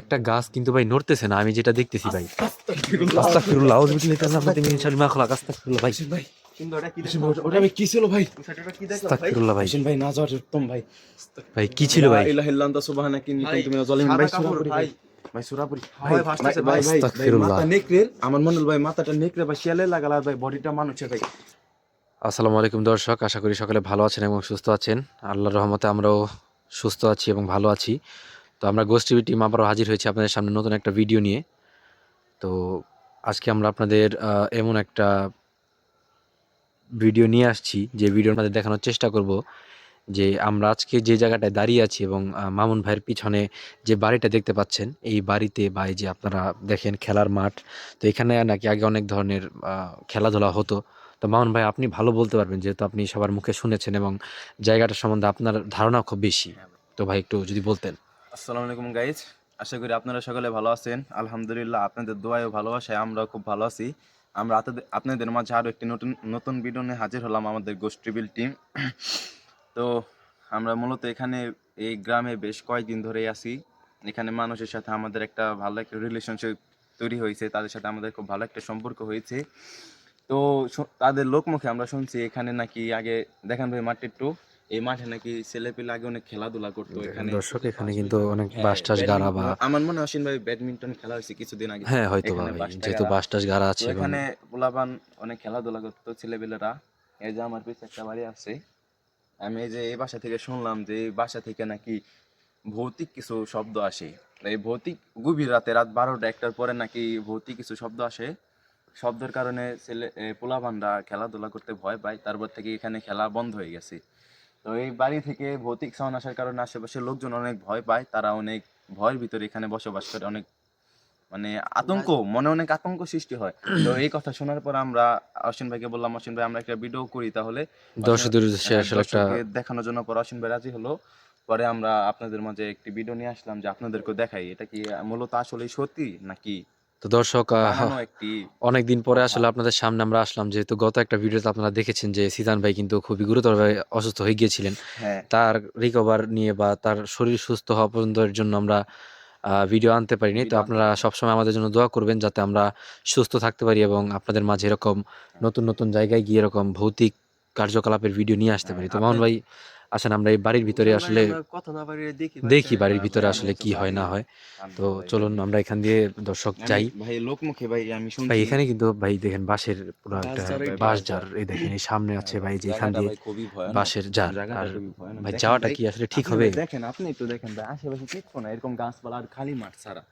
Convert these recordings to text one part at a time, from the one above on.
একটা গাছ কিন্তু ভাই নড়তেছে না আমি যেটা দেখতেছি ভাই। আস্তাগফিরুল্লাহ। আউযু বিল্লাহি মিনাশ শাইতানির রাজিম। আস্তাগফিরুল্লাহ ভাই। ভাই? কি ছিল ভাই? আস্তাগফিরুল্লাহ ভাই। ভাই? না উত্তম ভাই। ভাই কি ছিল ভাই? ইলাহা ইল্লা আনতা সুবহানাকা ইন্নী কুনতু মিনাজ জালিমিন ভাই ভাই। ভাই। সুরাপুরি। ভাই, ভাই ভাই ভাই মাথা নেকড়ের আমার ভাই মাথাটা নেকড়ে বা শিয়ালে লাগাল আর ভাই বডিটা মানুষের ভাই। আসসালামু আলাইকুম দর্শক আশা করি সকলে ভালো আছেন এবং সুস্থ আছেন। আল্লাহর রহমতে আমরাও সুস্থ আছি এবং ভালো আছি। তো আমরা গোস্ট টিভি টিম আবারও হাজির হয়েছি আপনাদের সামনে নতুন একটা ভিডিও নিয়ে। তো আজকে আমরা আপনাদের এমন একটা ভিডিও নিয়ে আসছি, যে ভিডিওর মধ্যে দেখানোর চেষ্টা করব, যে আমরা আজকে যে জায়গাটায় দাঁড়িয়ে আছি এবং মামুন ভাইয়ের পিছনে যে বাড়িটা দেখতে পাচ্ছেন, এই বাড়িতে বা যে আপনারা দেখেন খেলার মাঠ, তো এখানে নাকি আগে অনেক ধরনের খেলাধুলা হতো। তো মামুন ভাই, আপনি ভালো বলতে পারবেন, যেহেতু আপনি সবার মুখে শুনেছেন এবং জায়গাটা সম্বন্ধে আপনার ধারণা খুব বেশি। তো ভাই, একটু যদি বলতেন। আসসালামু আলাইকুম গাইজ, আশা করি আপনারা সকলে ভালো আছেন। আলহামদুলিল্লাহ আপনাদের দোয়ায় ভালোবাসায় আমরা খুব ভালো আছি। আমরা আপনাদের- মাঝে আরও একটি নতুন নতুন ভিডিও নিয়ে হাজির হলাম আমাদের গোষ্ঠীবিল টিম তো আমরা মূলত এখানে এই গ্রামে বেশ কয়েকদিন ধরেই আছি। এখানে মানুষের সাথে আমাদের একটা ভালো একটা রিলেশনশিপ তৈরি হয়েছে, তাদের সাথে আমাদের খুব ভালো একটা সম্পর্ক হয়েছে। তো তাদের লোকমুখে আমরা শুনছি এখানে নাকি আগে দেখান ভাই মাঠে একটু। এই মাঠে নাকি ছেলেপেলে আগে অনেক খেলাধুলা করতো এখানে দর্শক এখানে কিন্তু অনেক হ্যাঁ, বাস টাস গাড়া বা আমার মনে হয় ভাই ব্যাডমিন্টন খেলা হয়েছে কিছুদিন আগে। হ্যাঁ হয়তো যেহেতু গাড়া। বাস টাস গাড়া আছে এখানে। পোলাপান অনেক খেলাধুলা করতো ছেলেপেলেরা। এই যে আমার পিছনে একটা বাড়ি আছে আমি এই যে এই বাসা থেকে শুনলাম যে এই বাসা থেকে নাকি ভৌতিক কিছু শব্দ আসে। এই ভৌতিক গভীর রাতে রাত বারোটা একটার পরে নাকি ভৌতিক কিছু শব্দ আসে। শব্দের কারণে ছেলে পোলাপানরা খেলাধুলা করতে ভয় পায় তারপর থেকে এখানে খেলা বন্ধ হয়ে গেছে। তো এই বাড়ি থেকে ভৌতিক সাউন্ড আসার কারণে আশেপাশের লোকজন অনেক ভয় পায়। তারা অনেক ভয়ের ভিতরে এখানে বসবাস করে অনেক মানে আতঙ্ক মনে অনেক আতঙ্ক সৃষ্টি হয়। তো এই কথা শোনার পর আমরা অশ্বিন ভাইকে বললাম অশ্বিন ভাই আমরা একটা ভিডিও করি তাহলে। দর্শকদের একটা দেখানোর জন্য পর অশ্বিন ভাই রাজি হলো। পরে আমরা আপনাদের মাঝে একটি ভিডিও নিয়ে আসলাম যে আপনাদেরকে দেখাই। এটা কি মূলত আসলে সত্যি নাকি তো দর্শক আহ, বানানো একটি অনেক দিন পরে আসলে আপনাদের সামনে আমরা আসলাম। যেহেতু গত একটা ভিডিওতে আপনারা দেখেছেন যে সিজান ভাই কিন্তু খুবই গুরুতরভাবে অসুস্থ হয়ে গিয়েছিলেন। হ্যাঁ। তার রিকভার নিয়ে বা তার শরীর সুস্থ হওয়া পর্যন্তের জন্য আমরা ভিডিও আনতে পারিনি। তো আপনারা সবসময় আমাদের জন্য দোয়া করবেন যাতে আমরা সুস্থ থাকতে পারি এবং আপনাদের মাঝে এরকম নতুন নতুন জায়গায় গিয়ে এরকম ভৌতিক কার্যকলাপের ভিডিও নিয়ে আসতে পারি। তো হ্যাঁ, মামুন ভাই আসেন আমরা এই বাড়ির ভিতরে আসলে কথা না বাড়িয়ে দেখি দেখি বাড়ির হ্যাঁ, ভিতরে আসলে কি হয় না হয়। তো চলুন আমরা এখান দিয়ে দর্শক যাই। ভাই লোকমুখে ভাই আমি শুনছি। ভাই এখানে কিন্তু ভাই দেখেন বাঁশের পুরো একটা বাঁশ। জার এই দেখেন এই সামনে আছে ভাই যে এখান দিয়ে ভাই খুবই বাঁশের জার জায়গাটা আর ভাই যাওয়াটা কি আসলে ঠিক হবে? দেখেন আপনি তো দেখেন ভাই আশেপাশে কিচ্ছু না এরকম গাছপালা আর খালি মাঠ ছাড়া।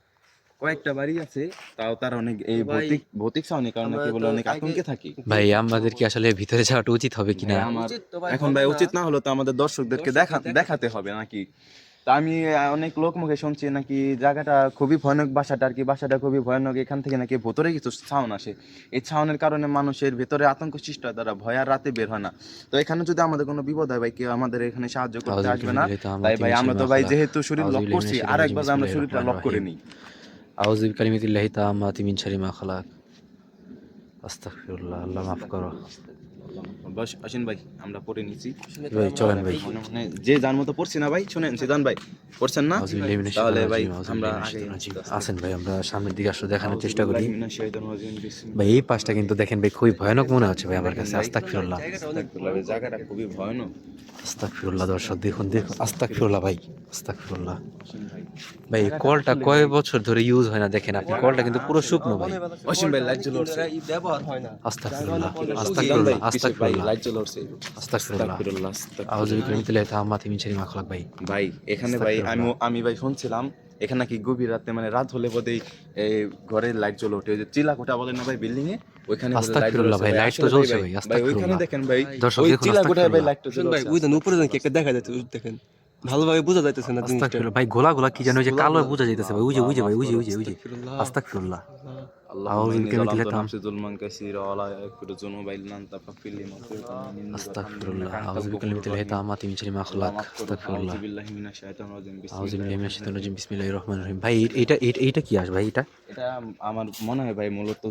কয়েকটা বাড়ি আছে তাও তার অনেক এই ভৌতিক ভৌতিক সাউন্ডের কারণে কি বলে অনেক আতঙ্কে থাকি। ভাই আমাদের কি আসলে ভিতরে যাওয়াটা উচিত হবে কিনা? এখন ভাই উচিত না হলো তো আমাদের দর্শকদেরকে দেখা দেখাতে হবে। নাকি? তা আমি অনেক লোক মুখে শুনছি নাকি জায়গাটা খুবই ভয়ানক বাসাটা আর কি বাসাটা খুবই ভয়ানক এখান থেকে নাকি ভেতরে কিছু ছাউন আসে। এই ছাউনের কারণে মানুষের ভেতরে আতঙ্ক সৃষ্টি হয় তারা ভয় আর রাতে বের হয় না। তো এখানে যদি আমাদের কোনো বিপদ হয় ভাই কেউ আমাদের এখানে সাহায্য করতে আসবে না। তাই ভাই আমরা তো ভাই যেহেতু শরীর লক করছি আর একবার আমরা শরীরটা লক করে নিই আউযু কালিমিতিল্লাহি তাম্মাতি মিন শারিমা খালাক আস্তাগফিরুল্লাহ আল্লাহ মাফ করো আসেন ভাই আমরা পড়ে নিছি। ভাই চলেন ভাই। মনে মনে যে যার মতো পড়ছি না ভাই শুনেন সিদান ভাই পড়ছেন না? তাহলে ভাই আমরা। আসেন ভাই আমরা সামনের দিকে আসলে দেখানোর চেষ্টা করি। ভাই এই পাশটা কিন্তু দেখেন ভাই খুবই ভয়ানক মনে হচ্ছে ভাই আমার কাছে আস্তাগফিরুল্লাহ। আস্তাগফিরুল্লাহ, ভাই, জায়গাটা খুবই ভয়ানক। আস্তাগফিরুল্লাহ দর্শক দেখুন দেখুন আস্তাগফিরুল্লাহ ভাই আস্তাগফিরুল্লাহ। ভাই। এই কলটা কয় বছর ধরে ইউজ হয় না দেখেন আপনি? কলটা কিন্তু পুরো শুকনো ভাই। অসীম ভাই, লাইট জ্বলে উঠছে। ব্যবহার হয় না। আস্তাগফিরুল্লাহ এখানে আমি ভাই শুনছিলাম এখানে নাকি গভীর রাতে মানে রাত হলে বোধহয় এই ঘরের লাইট জ্বলে ওঠে। ওই যে চিলা কোটা না ভাই বিল্ডিং এ ওইখানে ভাই লাইট তো জ্বলছে ভাই ভাই ওইখানে দেখেন ভাই ওই চিলা ভাই লাইট তো জ্বলছে ভাই ওই উপরে দেখেন একটা দেখা যাচ্ছে দেখেন। ভালোভাবে বোঝা যাইতেছে না জিনিসটা। ভাই গোলা গোলা কি জানো যে কালো বোঝা যাইতেছে ভাই ওই যে ওই যে ভাই ওই যে ওই যে ওই যে। আস্তাগফিরুল্লাহ। أعوذ إني بكلمة الله ظلمت تعالى. نفسي ظلما كثيرا ولا يغفر الذنوب إلا أنت فاغفر لي مغفرة من عندك আস্তাগফিরুল্লাহ وارحمني إنك أنت আউযু الغفور বিকালিমাতিল্লাহি الرحيم. তাম্মাতি মিন শাররি মা খালাক আস্তাগফিরুল্লাহ أعوذ بالله من الشيطان الرجيم بسم আউযু الله বিল্লাহি মিনাশ الرحمن শাইতানির রাজিম বিসমিল্লাহির রহমানির রহিম ভাই এটা এটা এইটা কি আসবে ভাই এটা এটা আমার মনে হয় ভাই মূলত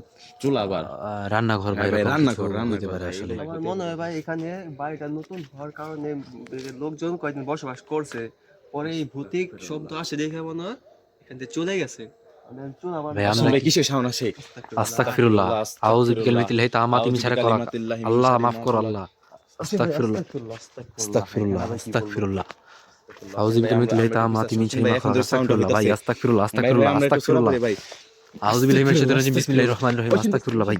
চুলা বার আহ, রান্নাঘর ভাই হ্যাঁ ভাই, এরকম রান্নাঘর, কিছু রান্নাঘর হইতে পারে ভাই, আসলে এগুলো। আমার মনে হয় ভাই এখানে বাড়িটা নতুন হওয়ার কারণে লোকজন কয়েকদিন বসবাস করছে পরে এই ভৌতিক শব্দ আসে দেখে মনে হয় কিন্তু চলে গেছে আউযু মিন আল্লাহ মাফ করো আল্লাহ। আস্তাগফিরুল্লাহ। আস্তাগফিরুল্লাহ। আস্তাগফিরুল্লাহ। আউযু বিকালিমাতিল্লাহি তাআমাতি মিন শাররি মা খালাক। আস্তাগফিরুল্লাহ। আস্তাগফিরুল্লাহ আস্তাগফিরুল্লাহ। আস্তাগফিরুল্লাহ আউযু বিল্লাহি মিনাশ শাইতানির রাজিম বিসমিল্লাহির রহমানির রহিম। আস্তাগফিরুল্লাহ ভাই।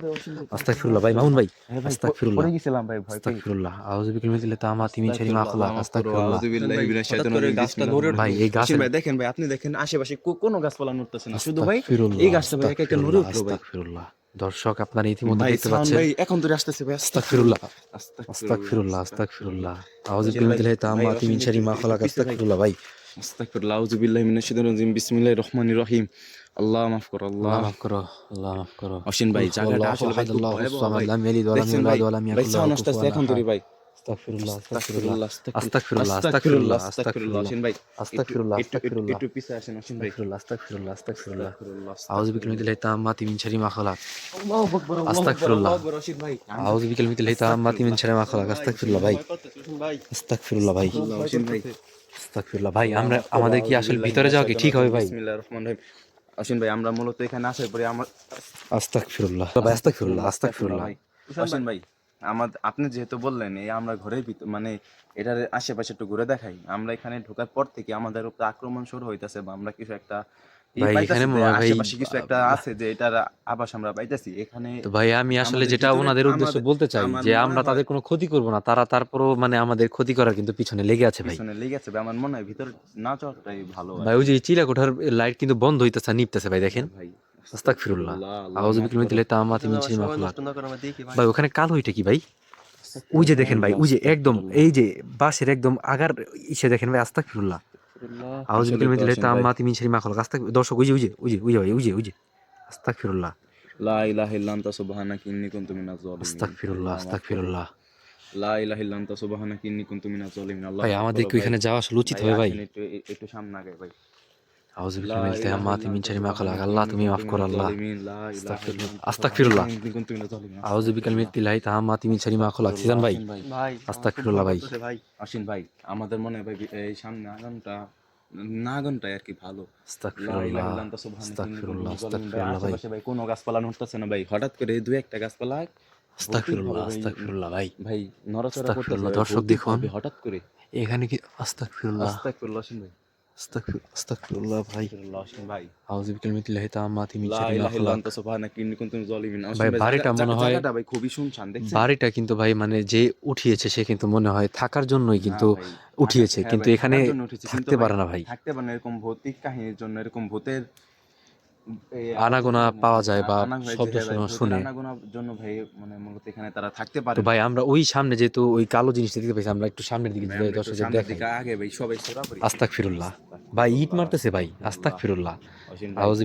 আস্তাগফিরুল্লাহ ভাই মামুন ভাই। আস্তাগফিরুল্লাহ। পড়ে গেছিলাম ভাই ভয় আস্তাগফিরুল্লাহ। আউযু বিকালিমাতিল্লাহি তাআমাতি শাররি মা খালাক আস্তাগফিরুল্লাহ। আউযু মিনাশ শাইতানির রাজিম, গাছটা নড়ে ভাই এই গাছের ভাই দেখেন ভাই আপনি দেখেন আশেপাশে কোনো গাছপালা নড়তেছে না। শুধু ভাই এই গাছটা ভাই একা একা নড়ে উঠল ভাই। আস্তাগফিরুল্লাহ। দর্শক আপনারা ইতিমধ্যে দেখতে পাচ্ছেন। ভাই এখন ধরে আসতেছে ভাই আস্তাগফিরুল্লাহ। আস্তাগফিরুল্লাহ। আস্তাগফিরুল্লাহ আস্তাগফিরুল্লাহ আউযু ভাই, বিকালিমাতিল্লাহি ভাই, তাআমাতি মিন শাররি মা খালাক আস্তাগফিরুল্লাহ ভাই। আস্তাগফিরুল্লাহ আউযু বিল্লাহি মিনাশ শাইতানির রাজিম বিসমিল্লাহির রহমানির রহিম। আল্লাহ মাফ করো আল্লাহ মাফ করো আল্লাহ মাফ করো। অসীন ভাই জায়গাটা আসলে ভাই খুব ভয়াবহ ভাই। দেখছেন ভাই? ভাই সাউন্ড আসতেছে এখন ধরে ভাই। আস্তাগফিরুল্লাহ আস্তাগফিরুল্লাহ। আস্তাগফিরুল্লাহ ভাই আস্তাগফিরুল্লাহ আস্তাগফিরুল্লাহ একটু পিছে আসেন ভাই। আস্তাগফিরুল্লাহ আস্তাগফিরুল্লাহ আউযু তাআমাতি মিন মা খালাক। আল্লাহু আকবার, আস্তাগফিরুল্লাহ। ভাই। আউযু তাআমাতি মিন মা খালাক। আস্তাগফিরুল্লাহ ভাই। আস্তাগফিরুল্লাহ ভাই। আস্তাগফিরুল্লাহ ভাই। আমরা আমাদের কি আসলে ভিতরে যাওয়া কি? ঠিক হবে ভাই। বিসমিল্লাহির রহমানির রহিম। অসীন ভাই আমরা মূলত এখানে আসার পরে আমার আস্তাক ফিরুল্লাহ ভাই আস্তাগফিরুল্লাহ আস্তাক ফিরুল্লাহ অসীন ভাই আমার আপনি যেহেতু বললেন এই আমরা ঘরের ভিতর মানে এটার আশেপাশে একটু ঘুরে দেখাই। আমরা এখানে ঢোকার পর থেকে আমাদের উপর আক্রমণ শুরু হইতেছে বা আমরা কিছু একটা ভাই, এখানে যে মনে হয় ভাই- কিছু একটা আছে যে এটার আবাস আমরা পাইতাছি এখানে তো ভাই আমি আসলে যেটা ওনাদের উদ্দেশ্যে বলতে চাই যে আমরা তাদের কোনো ক্ষতি করব না তারা তারপরও মানে আমাদের ক্ষতি করার কিন্তু পিছনে লেগে আছে ভাই। পিছনে লেগে আছে ভাই আমার মনে হয় ভিতরে না যাওয়াটাই ভালো ভাই ওই যে চিলাকোঠার লাইট কিন্তু বন্ধ হইতেছে নিপতেছে ভাই দেখেন। ভাই আস্তাগফিরুল্লাহ। মিন শাররি মা খালাক ওখানে কালো ওইটা কি ভাই? ওই যে দেখেন ভাই ওই যে একদম এই যে বাসের একদম আগার ইসে দেখেন ভাই আস্তাগফিরুল্লাহ। মিন মা খালাক আস্তাগ দর্শক উজে ভাই উজে উজে ওই যে আস্তাগফিরুল্লাহ। লা ইলাহা ইল্লা আনতা সুবহানাকা ইন্নী কুনতু মিনাজ জালিমিন আস্তাগফিরুল্লাহ আস্তাগফিরুল্লাহ। লা ইলাহা ইল্লা আনতা সুবহানাকা ইন্নী কুনতু মিনাজ জালিমিন আল্লাহ ভাই আমাদের কি ওইখানে যাওয়া আসলে উচিত হবে ভাই। একটু সামনে আগে ভাই। মিন তুমি মাফ করো আল্লাহ আস্তাগফিরুল্লাহ। আউযু বিকালিমাতিল্লাহি তাআমাতি মিন শাররি মা খালাক সিজান ভাই আস্তাগফিরুল্লাহ ভাই। ভাই আসেন ভাই আমাদের মনে ভাই এই সামনে আগামটা না আগামটাই আর কি ভালো। ভাই, কোনো গাছপালা নড়তেছে না ভাই। হঠাৎ করে দুই একটা গাছপালা আস্তাগফিরুল্লাহ আস্তাগফিরুল্লাহ ভাই। ভাই। নড়াচড়া করতেছে দর্শক দেখুন। হঠাৎ করে। এখানে কি আস্তাগফিরুল্লাহ। আস্তাগফিরুল্লাহ ভাই। আস্তাগফিরুল্লাহ ভাই ভাই আউযু বিকালিমাতিল্লাহি তাআমাতি মিন শাররি মা খালাক আনতা সুবহানাকা ইন্নী কুনতু জালিমিন। ভাই, ভাই, বাড়িটা মনে হয়- ভাই খুবই শুনশান দেখছেন বাড়িটা কিন্তু ভাই মানে যে উঠিয়েছে সে কিন্তু মনে হয় থাকার জন্যই কিন্তু হ্যাঁ উঠিয়েছে হ্যাঁ কিন্তু এখানে থাকতে পারে না ভাই। থাকতে পারে না এরকম ভৌতিক কাহিনীর জন্য এরকম ভূতের আনাগোনা পাওয়া যায় বা শব্দ শোনা-। জন্য ভাই মানে মূলত এখানে তারা থাকতে পারে তো না। ভাই আমরা ওই সামনে যেহেতু ওই কালো জিনিসটা দেখতে পাইছি আমরা একটু সামনের দিকে যাই দর্শকদের দেখাই আগে ভাই সবাই সরাসরি আস্তাগফিরুল্লাহ ভাই ইট মারতেছে ভাই আস্তাগফিরুল্লাহ আসেন ভাই। আউযু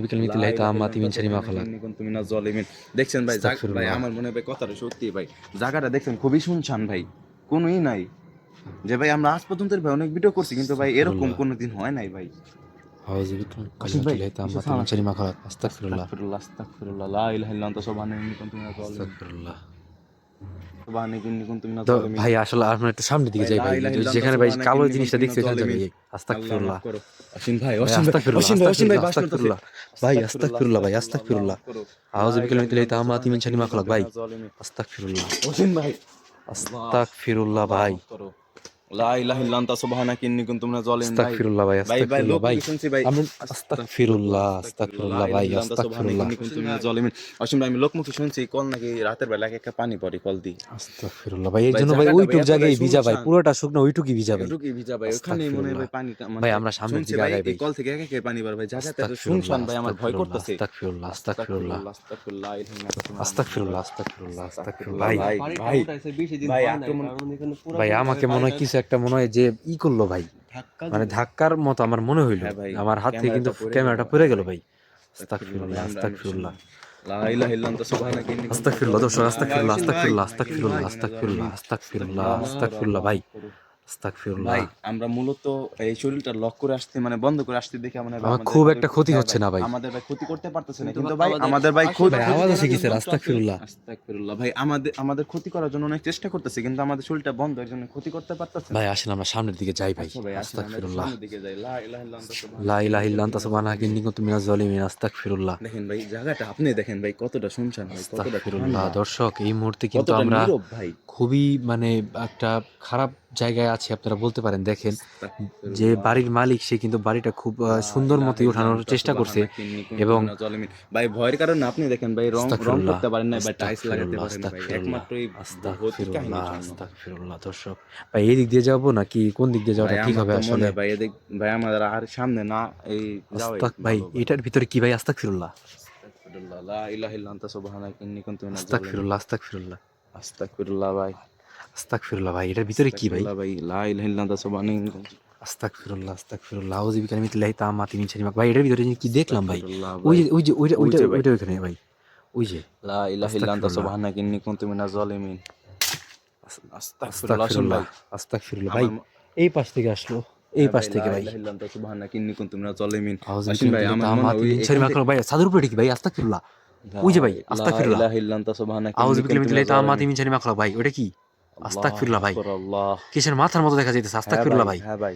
তাআমাতি মিন শাররি মা খালাক ইন্নী কুনতু জালিমিন। দেখছেন ভাই। ভাই আমার মনে হয় ভাই কথাটা সত্যি ভাই জায়গাটা দেখছেন খুবই শুনশান ভাই কোনোই নাই যে ভাই আমরা আজ পর্যন্ত ভাই অনেক ভিডিও করছি কিন্তু ভাই এরকম। কোনোদিন হয় নাই ভাই আউযু বিকালিমাতিল্লাহি তাআমাতি মিন শাররি মা খালাক আস্তাগফিরুল্লাহ আস্তাগফিরুল্লাহ আস্তাগফিরুল্লাহ লা ইলাহা ইল্লা আনতা সুবহানাকা ইন্নী কুনতু মিনাজ জালিমিন আস্তাগফিরুল্লাহ সুবহানাকা ইন্নী কুনতু মিনাজ তো জালিমিন। ভাই আসলে আমরা একটু সামনের দিকে যাই ভাই যেখানে ভাই কালো জিনিসটা দেখছি ওখানে মিনাজ যাবে জালিমিন। আস্তাগফিরুল্লাহ। অসীম ভাই অসীম ভাই অসীম ভাই অসীম ভাই আস্তাগফিরুল্লাহ। ভাই, আস্তাগফিরুল্লাহ, ভাই, আস্তাগফিরুল্লাহ। আউযু বিকালিমাতিল্লাহি তাআমাতি মিন শাররি মা ভাই। আস্তাগফিরুল্লাহ অসীম ভাই আস্তাগফিরুল্লাহ ভাই। লা ইলাহা ইল্লা আনতা সুবহানাকা ইন্নী কুনতু মিনাজ জালিমিন। আস্তাগফিরুল্লাহ ভাই ভাই ভাই আস্তাগফিরুল্লাহ ভাই। শুনছি ভাই। আস্তাগফিরুল্লাহ আস্তাগফিরুল্লাহ ভাই আস্তাগফিরুল্লাহ। অসীম ভাই আমি লোকমুখী শুনছি কল নাকি রাতের বেলা একটা পানি পড়ে কল দি আস্তাগফিরুল্লাহ ভাই ভাই, জন্য ওইটুক জায়গায় ভিজা ভাই পুরোটা শুকনো ওইটুকুই ভিজা ভাই। এটুকুই ভিজা ভাই ওখানেই মনে হয় পানি ভাই, আমরা দিকে ভাই, আগাই ভাই। কল থেকে এক এক পানি বার ভাই জায়গাটা এত শুনশান ভাই আমার ভয় করতেছে। আস্তাগফিরুল্লাহ আস্তাগফিরুল্লাহ। আস্তাগফিরুল্লাহ আস্তাগফিরুল্লাহ আস্তাগফিরুল্লাহ আস্তাগফিরুল্লাহ ভাই আমাকে মনে হয় কিছু একটা মনে হয় যে ই করল ভাই। মানে ধাক্কার মতো আমার মনে হইল। হ্যাঁ আমার হাত থেকে কিন্তু ক্যামেরাটা পড়ে গেল। ভাই। আস্তাগফিরুল্লাহ আস্তাগফিরুল্লাহ। আস্তাকফিরুল্লাহ ইন্নী আস্তাগফিরুল্লাহ দর্শক আস্তাগফিরুল্লাহ আস্তাগফিরুল্লাহ আস্তাগফিরুল্লাহ আস্তাগফিরুল্লাহ আস্তাগফিরুল্লাহ আস্তাগফিরুল্লাহ ভাই। ভাই আমরা মূলত এই শরীরটা লক করে আসতে মানে বন্ধ করে আসতে দেখে মানে খুব একটা ক্ষতি হচ্ছে না ভাই। আমাদের ভাই ক্ষতি করতে পারতেছে না কিন্তু ভাই আমাদের ভাই ক্ষতি আওয়াজ আস্তাগফিরুল্লাহ। আস্তাগফিরুল্লাহ। ভাই আমাদের আমাদের ক্ষতি করার জন্য অনেক চেষ্টা করতেছে কিন্তু আমাদের শরীরটা বন্ধ এর জন্য ক্ষতি করতে পারতেছে ভাই আসেন আমরা সামনের দিকে যাই ভাই। আচ্ছা আস্তাগফিরুল্লাহ। দিকে যাই। লা ইলাহা ইল্লা আনতা সুবহানাকা। লা ইলাহা ইল্লা আনতা সুবহানাকা ইন্নী কুনতু মিনাজ জালিমিন আস্তাগফিরুল্লাহ। দেখেন ভাই জায়গাটা আপনি দেখেন ভাই কতটা শুনছেন ভাই কতটা আস্তাগফিরুল্লাহ। দর্শক এই মুহূর্তে কিন্তু আমরা ভাই। খুবই মানে একটা খারাপ জায়গায় আছে আপনারা বলতে পারেন দেখেন যে বাড়ির মালিক সে কিন্তু বাড়িটা খুব সুন্দর মতোই ওঠানোর চেষ্টা করছে এবং ভাই ভয়ের কারণে আপনি দেখেন ভাই রং রং করতে পারেন না ভাই টাইলস লাগাতে পারেন না একমাত্র এই আস্তাগফিরুল্লাহ দর্শক। ভাই এই দিক দিয়ে যাব নাকি কোন দিক দিয়ে যাওয়াটা ঠিক হবে আসলে? হয় ভাই এদিক ভাই আমাদের আর সামনে না এই আস্তাক ভাই এটার ভিতরে কি ভাই আস্তাগফিরুল্লাহ? আস্তাগফিরুল্লাহ, লা ইলাহা ইল্লা আনতা সুবহানাকা ইন্নী কুনতু মিনাজ জালিমিন। আস্তাগফিরুল্লাহ আস্তাগফিরুল্লাহ। আস্তাগফিরুল্লাহ ভাই। আস্তাগফিরুল্লাহ ভাই এটার ভিতরে কি ভাই? ভাই লা ইলাহা ইল্লা আনতা সুবহানাকা ইন্নী কুনতু- আস্তাগফিরুল্লাহ আস্তাগফিরুল্লাহ আউযু মা ভাই এটার ভিতরে কি দেখলাম ভাই? ওই যে ওই যে ওইটা ওইটা ওইটা ওইখানে ভাই। ওই যে লা ইলাহা ইল্লা আনতা আস্তাগফিরুল্লাহ। সুবহানাকা ইন্নী কুনতু মিনাজ জালিমিন আস্তাগফিরুল্লাহ আস্তাগফিরুল্লাহ ভাই। এই পাশ থেকে আসলো এই পাশ থেকে ভাই। আনতা ইন্নী কুনতু মিনাজ জালিমিন ভাই, আমার মনে এখান ভাই সাদুর উপরে কি ভাই আস্তাগফিরুল্লাহ। ওই যে ভাই, আস্তাগফিরুল্লাহ। লা ইলাহা ইল্লা আনতা সুবহানাকা আউযু ইন্নী কুনতু বিকালিমাতিল্লাহি মিনাজ তাম্মাতি জালিমিন। মিন শাররি মা ভাই ওটা কি? আস্তাগফিরুল্লাহ ভাই। কিসের মাথার মতো দেখা যাইতেছে আস্তাগফিরুল্লাহ ভাই। হ্যাঁ ভাই।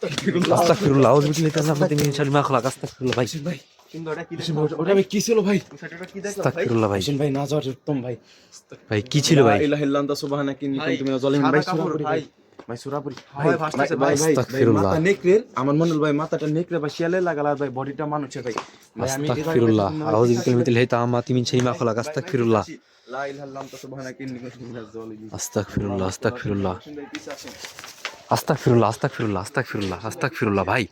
আস্তাগফিরুল্লাহ আউযু বিল্লাহি তাআলাতি মিন শাররি মা খালাক আস্তাগফিরুল্লাহ ভাই ভাই কিন্তু ওটা কি দেখলাম ওটা ভাই কি ছিল ভাই ওটা কি দেখলাম আস্তাগফিরুল্লাহ ভাই ভাই না যাওয়ার উত্তম ভাই ভাই কি ছিল ভাই লা ইলাহা ইল্লা সুবহানাকা ইন্নী কুনতু মিনাজ জালিমিন ভাই সূরা ভাই। ভাই ভাই ভাই, ভাই ভাই ভাই ভাই। ভাই ভাই আস্তাগফিরুল্লাহ। মাথা নেকড়ের আমার মনে হলো ভাই মাথাটা নেকড়ে বা শিয়ালে লাগাল ভাই বডিটা মানুষের ভাই ভাই আস্তাগফিরুল্লাহ আউযু ভাই, বিকালিমাতিল্লাহি মিন শাররি মা খালাক আস্তাগফিরুল্লাহ লা ইলাহা ইল্লা আনতা সুবহানাকা ইন্নী কুনতু মিনাজ জালিমিন আস্তাগফিরুল্লাহ আস্তাগফিরুল্লাহ হোসেন ফিরুল্লাহ আস্তাক ফিরুল্লাহ আস্তাক ফিরুল্লাহ আস্তাক ফিরুল্লাহ ভাই।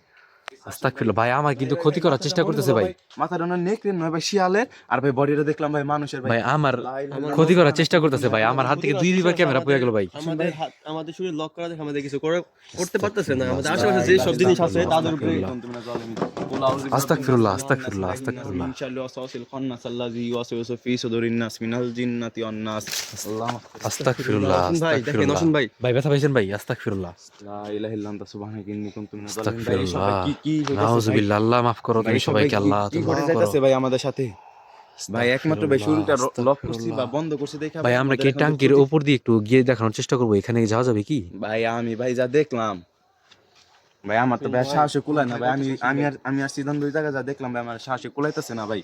আস্তাগফিরুল্লাহ ভাই আমার কিন্তু ক্ষতি করার চেষ্টা করতেছে ভাই। মাথাটা না নেকড়ে নয় ভাই শিয়ালের। আর ভাই বডিটা দেখলাম ভাই মানুষের ভাই। আমার ক্ষতি করার চেষ্টা করতেছে ভাই আমার হাত থেকে দুই দুইবার ক্যামেরা পড়ে গেল ভাই। আমাদের হাত আমাদের শরীর লক করা দেখে আমাদের কিছু করে- করতে পারতেছে না। আমাদের আশেপাশে যে সব জিনিস আছে তাদের উপরে আস্তাগফিরুল্লাহ, আস্তাগফিরুল্লাহ, আস্তাগফিরুল্লাহ। মিন শাররি ওয়াসওয়াসিল খান্নাস আল্লাযী ইউওয়াসওয়িসু ফি সুদুরিন নাস মিনাল জিন্নাতি ওয়ান নাস আল্লাহু আস্তাগফিরুল্লাহ। নসুন ভাই। দেখেন ভাই ভাই ব্যথা পাইছেন ভাই আস্তাগফিরুল্লাহ। লা ইলাহা ইল্লা আনতা সুবহানাকা ইন্নী কুনতু মিনাজ জালিমিন। ভাই কি কি? নাউজুবিল্লাহ আল্লাহ মাফ করো তুমি সবাইকে আল্লাহ কি ঘটে যাইতাছে ভাই আমাদের সাথে? ভাই একমাত্র ভাই শরীরটা লক করছি বা বন্ধ করছি দেখা ভাই আমরা কি ট্যাঙ্কির উপর দিয়ে একটু গিয়ে দেখানোর চেষ্টা করব? এখানে যাওয়া যাবে কি? ভাই আমি ভাই যা দেখলাম। ভাই আমার তো ভাই সাহসে কুলায় না ভাই আমি আমি আর আমি আর সিদ্ধান্ত ওই জায়গায় যা দেখলাম ভাই আমার সাহসে কুলাইতেছে না ভাই।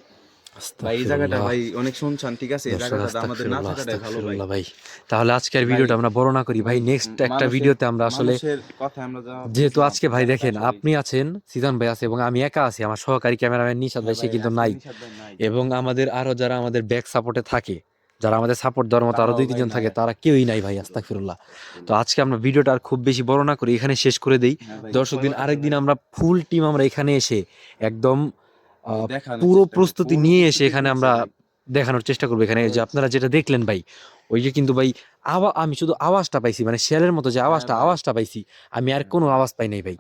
ভাই এই জায়গাটা ভাই অনেক শুনছান ঠিক আছে? এই জায়গাটা আমাদের না থাকাটাই ভালো ভাই। তাহলে আজকের ভিডিওটা আমরা বড় না করি। ভাই নেক্সট একটা ভিডিওতে আমরা আসলে কথা আমরা যেহেতু আজকে ভাই দেখেন আপনি আছেন সিজন ভাই আছে এবং আমি একা আছি আমার সহকারী ক্যামেরাম্যান নিশাদ ভাই সে কিন্তু নাই। এবং আমাদের আরও যারা আমাদের ব্যাক সাপোর্টে থাকে যারা আমাদের সাপোর্ট দেওয়ার মতো আরও দুই তিনজন থাকে তারা কেউই নাই ভাই আস্তাগফিরুল্লাহ। তো আজকে আমরা ভিডিওটা আর খুব বেশি বড় না করি এখানে শেষ করে দেই। হ্যাঁ দর্শক দিন আরেকদিন আমরা ফুল টিম আমরা এখানে এসে একদম পুরো প্রস্তুতি নিয়ে এসে এখানে আমরা দেখানোর চেষ্টা করব এখানে। যে আপনারা যেটা দেখলেন ভাই ওই যে কিন্তু ভাই আওয়া আমি শুধু আওয়াজটা পাইছি মানে শেলের মতো যে আওয়াজটা আওয়াজটা পাইছি আমি আর কোনো আওয়াজ পাই নাই ভাই।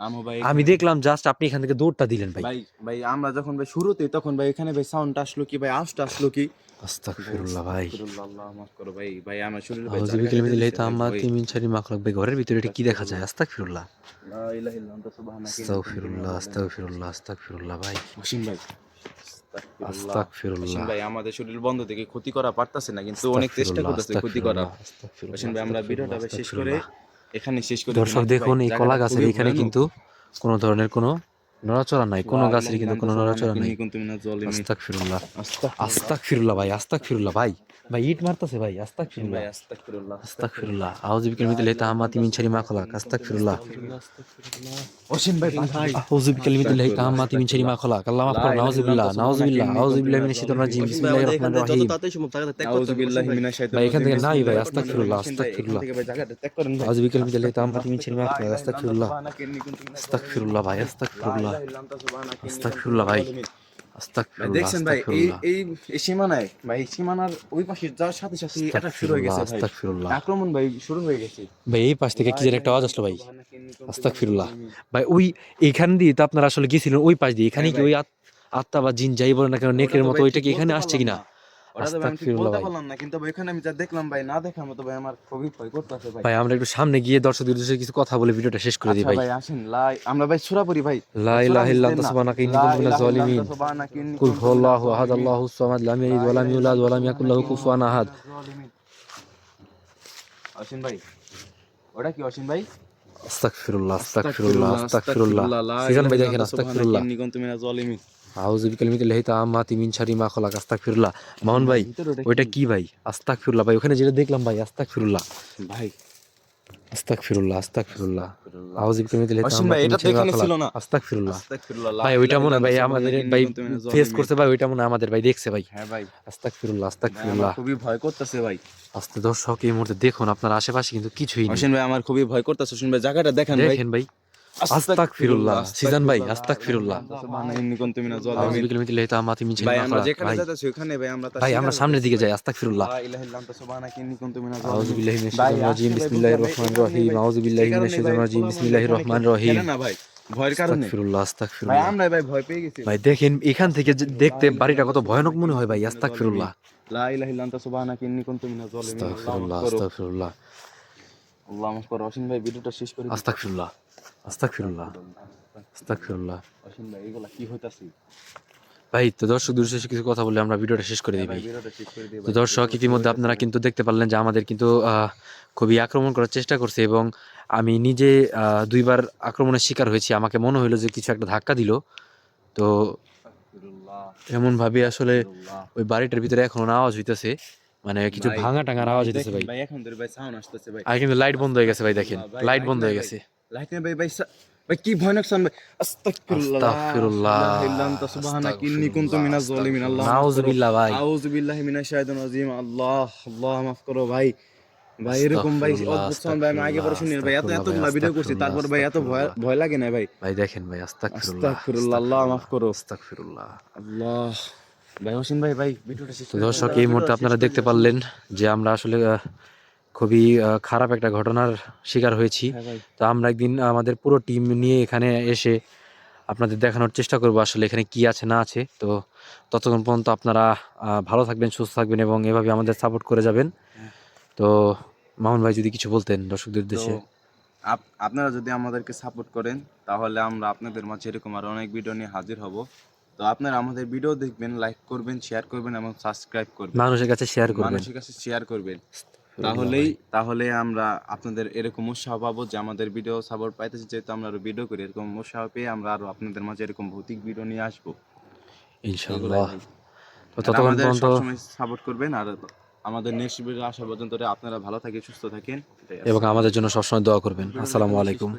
আমি দেখলাম জাস্ট আপনি এখান থেকে দৌড়টা দিলেন ভাই। ভাই ভাই আমরা যখন ভাই শুরুতে তখন ভাই এখানে ভাই সাউন্ড আসলো কি ভাই আওয়াজটা আসলো কি? আস্তাগফিরুল্লাহ ভাই। মাফ করো ভাই। ভাই আমার শরীরে ভাই আউযু জায়গা বিকালিমাতিল্লাহি দিয়েছে ভাই, তাআম্মাতি শাররি ভাই ঘরের ভিতরে এটা কি দেখা যায়? আস্তাগফিরুল্লাহ। লা ইলাহা ইল্লা আনতা সুবহানাকা আস্তাগফিরুল্লাহ আস্তাগফিরুল্লাহ আস্তাগফিরুল্লাহ ভাই। হোসেন ভাই। আস্তাগফিরুল্লাহ। আস্তাগফিরুল্লাহ। ভাই আমাদের শরীর বন্ধ থেকে ক্ষতি করা পারতাছে না কিন্তু অনেক চেষ্টা করতেছে ক্ষতি করা হোসেন ভাই আমরা ভিডিওটা শেষ করে এখানে শেষ করে দর্শক দেখুন এই কলা গাছের এখানে কিন্তু কোনো ধরনের কোনো নড়াচড়া নাই কোনো গাছের কিন্তু কোনো নড়াচড়া নাই। ইন্নী কুনতু মিনাজ জালিমিন। আস্তাগফিরুল্লাহ। আস্তাগফিরুল্লাহ। আস্তাগফিরুল্লাহ ভাই ভাই। ভাই ইট মারতাছে ভাই আস্তাক ভাই আউযু বিকাল মিতাল হিতা আমাতি মিন শারি মা খলাক। আস্তাগফিরুল্লাহ। অসীম ভাই আউযু বিকাল মিতাল হিতা আমাতি শারি মা খলাক। আল্লাহ মাফ করুন আউযু বিল্লাহ নাউযু বিল্লাহ আউযু বিল্লাহি মিনাশ শাইতানির রাজিম। বিসমিল্লাহির রহমানির রহিম। আউযু বিল্লাহি মিনাশ শাইতানির ভাই, এখান থেকে নাই ভাই, রহিম। ভাই, আস্তাগফিরুল্লাহ। এখান থেকে ভাই জায়গাটা ত্যাগ করেন ভাই। আউযু বিকাল মিতাল হিতা আমাতি শারি মা খলাক আস্তাগফিরুল্লাহ আস্তাগফিরুল্লাহ ভাই আস্তাগফিরুল্লাহ আস্তাগফিরুল্লাহ ভাই। ভাই দেখছেন ভাই এই এই এই সীমানায় ভাই সীমানার ওই পাশে যাওয়ার সাথে সাথে এটা শুরু হয়ে গেছে ভাই। আক্রমণ ভাই শুরু হয়ে গেছে। ভাই এই পাশ থেকে কি যেন একটা আওয়াজ আসলো ভাই। ভাই ওই এখান দিয়ে তো আপনারা আসলে গেছিলেন ওই পাশ দিয়ে। এখানে কি ওই আত- আত্মা বা জিন যাই বলেন না কেন নেকের মতো ওইটা কি এখানে আসছে কিনা? ওটা তো আমি ঠিক বলতে পারলাম না কিন্তু এখানে আমি যা দেখলাম ভাই না দেখার মতো ভাই আমার খুবই ভয় করতেছে ভাই। ভাই আমরা একটু সামনে গিয়ে দর্শকদের উদ্দেশ্যে কিছু কথা বলে ভিডিওটা শেষ করে দিই আচ্ছা ভাই। ভাই আসেন লাই আমরা ভাই সূরা পড়ি ভাই। লা ইলাহা ইল্লা সুবহানাকা ইন্নী কুনতু মিনাজ জালিমিন কুল হুয়াল্লাহু আহাদ আল্লাহুস সামাদ লাম ইয়ালিদ ওয়া লাম ইউলাদ ওয়া লাম ইয়াকুল লাহু কুফুয়ান আহাদ। অসীম ভাই ওটা কি অসীম ভাই? আস্তাগফিরুল্লাহ আস্তাগফিরুল্লাহ আস্তাগফিরুল্লাহ সিজন ভাই দেখেন আস্তাগফিরুল্লাহ। ইন্নী কুনতু মিনাজ জালিমিন মা খলাক মামুন ভাই ওইটা কি? ওখানে যেটা দেখলাম ভাই ভাই। এটা তো এখানে ছিল না। আস্তাগফিরুল্লাহ। ভাই ওইটা মনে ভাই আমাদের ভাই ফেস করছে ভাই ওইটা মনে আমাদের ভাই দেখছে ভাই। হ্যাঁ ভাই। খুবই ভয় করতেছে ভাই। আস্তে দর্শক এই মুহূর্তে দেখুন আপনার আশেপাশে কিন্তু কিছুই নেই। ভাই আমার খুবই ভয় করতেছে। ভাই জায়গাটা দেখেন ভাই। দেখেন ভাই। সিজন ভাই আস্তাগফিরুল্লাহ। সুবহানাকা ইন্নী কুনতু মিনাজ আউযু জালিমিন। বিকালিমাতিল্লাহি তাআম্মাতি শারি ভাই আমরা যেখানে যাচ্ছি ওখানে ভাই আমরা ভাই আমরা সামনের দিকে যাই আস্তাগফিরুল্লাহ। লা ইলাহা ইল্লা আনতা সুবহানাকা ইন্নী কুনতু মিনাজ আউযু জালিমিন। বিল্লাহি মিনাশ ভাই, শাইতানির রাজিম বিসমিল্লাহির রহমানির রহিম। আউযু বিল্লাহি মিনাশ শাইতানির রাজিম বিসমিল্লাহির রহমানির রহিম। না ভাই ভয়ের কারণে। ভাই আমরা ভাই ভয় পেয়ে গেছি। ভাই দেখেন এখান থেকে দেখতে বাড়িটা কত ভয়ানক মনে হয় ভাই আস্তাগফিরুল্লাহ। লা ইলাহা ইল্লা আনতা সুবহানাকা ইন্নী কুনতু মিনাজ জালিমিন। আস্তাগফিরুল্লাহ আল্লাহ মাফ করো। আস্তাগফিরুল্লাহ। আল্লাহ মাফ করো। অসীম ভাই ভিডিওটা শেষ করে। আস্তাগফিরুল্লাহ। আস্তাগফিরুল্লাহ অসীম ভাই এগুলা কি হইতাছে ভাই তো দর্শক কিছু কথা বলে আমরা ভিডিওটা শেষ করে দিই ভাই ভিডিওটা শেষ করে দিই তো দর্শক ইতিমধ্যে আপনারা কিন্তু দেখতে পারলেন যে আমাদের কিন্তু খুবই আক্রমণ করার চেষ্টা করছে এবং আমি নিজে দুইবার আক্রমণের শিকার হয়েছি। আমাকে মনে হলো যে কিছু একটা ধাক্কা দিল। তো এমন ভাবে আসলে ওই বাড়িটার ভিতরে এখনও আওয়াজ হইতেছে। মানে কিছু ভাঙা টাঙার আওয়াজ হইতেছে ভাই। ভাই এখন ধরে ভাই সাউন্ড আসতেছে ভাই। আর কিন্তু লাইট বন্ধ হয়ে গেছে ভাই দেখেন। লাইট বন্ধ হয়ে গেছে। লাইট নেই ভাই ভাই ভাই কি ভয়ানক ভাই। আস্তাগফিরুল্লাহ আস্তাগফিরুল্লাহ। লা ইলাহা ইল্লা আনতা ইন্নী কুনতু মিনাজ জালিমিন আল্লাহ। ভাই। আউযু বিল্লাহি মিনাশ শাইতানির রাজিম আল্লাহ আল্লাহ মাফ করো ভাই। ভাই এরকম ভাই অদ্ভুত সাউন্ড ভাই আমি আগে পরে শুনি ভাই। এত এত ভিডিও করছি তারপর ভাই এত ভয় ভয় লাগে না ভাই। ভাই দেখেন ভাই আস্তাগফিরুল্লাহ আস্তাগফিরুল্লাহ আল্লাহ মাফ করো। আস্তাগফিরুল্লাহ। আল্লাহ। ভাই হোসেন ভাই ভাই ভিডিওটা শেষ দর্শক এই মুহূর্তে আপনারা দেখতে পারলেন যে আমরা আসলে খুবই খারাপ একটা ঘটনার শিকার হয়েছি। হ্যাঁ তো আমরা একদিন আমাদের পুরো টিম নিয়ে এখানে এসে আপনাদের দেখানোর চেষ্টা করব আসলে এখানে কি আছে না আছে। তো ততক্ষণ পর্যন্ত আপনারা ভালো থাকবেন সুস্থ থাকবেন এবং এভাবে আমাদের সাপোর্ট করে যাবেন। তো মামুন ভাই যদি কিছু বলতেন দর্শকদের উদ্দেশ্যে। আপ- আপনারা যদি আমাদেরকে সাপোর্ট করেন তাহলে আমরা আপনাদের মাঝে এরকম আর অনেক ভিডিও নিয়ে হাজির হব। তো আপনারা আমাদের ভিডিও দেখবেন লাইক করবেন শেয়ার করবেন এবং সাবস্ক্রাইব করবেন। মানুষের কাছে শেয়ার করবেন। মানুষের কাছে শেয়ার করবেন। তাহলেই তাহলে আমরা আপনাদের এরকম উৎসাহ পাবো যে আমাদের ভিডিও সাপোর্ট পাইতেছি যেহেতু আমরা আরও ভিডিও করি এরকম উৎসাহ পেয়ে আমরা আরও আপনাদের মাঝে এরকম ভৌতিক ভিডিও নিয়ে আসব। ইনশাআল্লাহ। ততক্ষণ আমাদের পর্যন্ত সবসময় সাপোর্ট করবেন আর আমাদের নেক্সট ভিডিও আসা পর্যন্ত আপনারা ভালো থাকেন সুস্থ থাকেন। এবং আমাদের জন্য সবসময় দোয়া করবেন। আসসালামু আলাইকুম।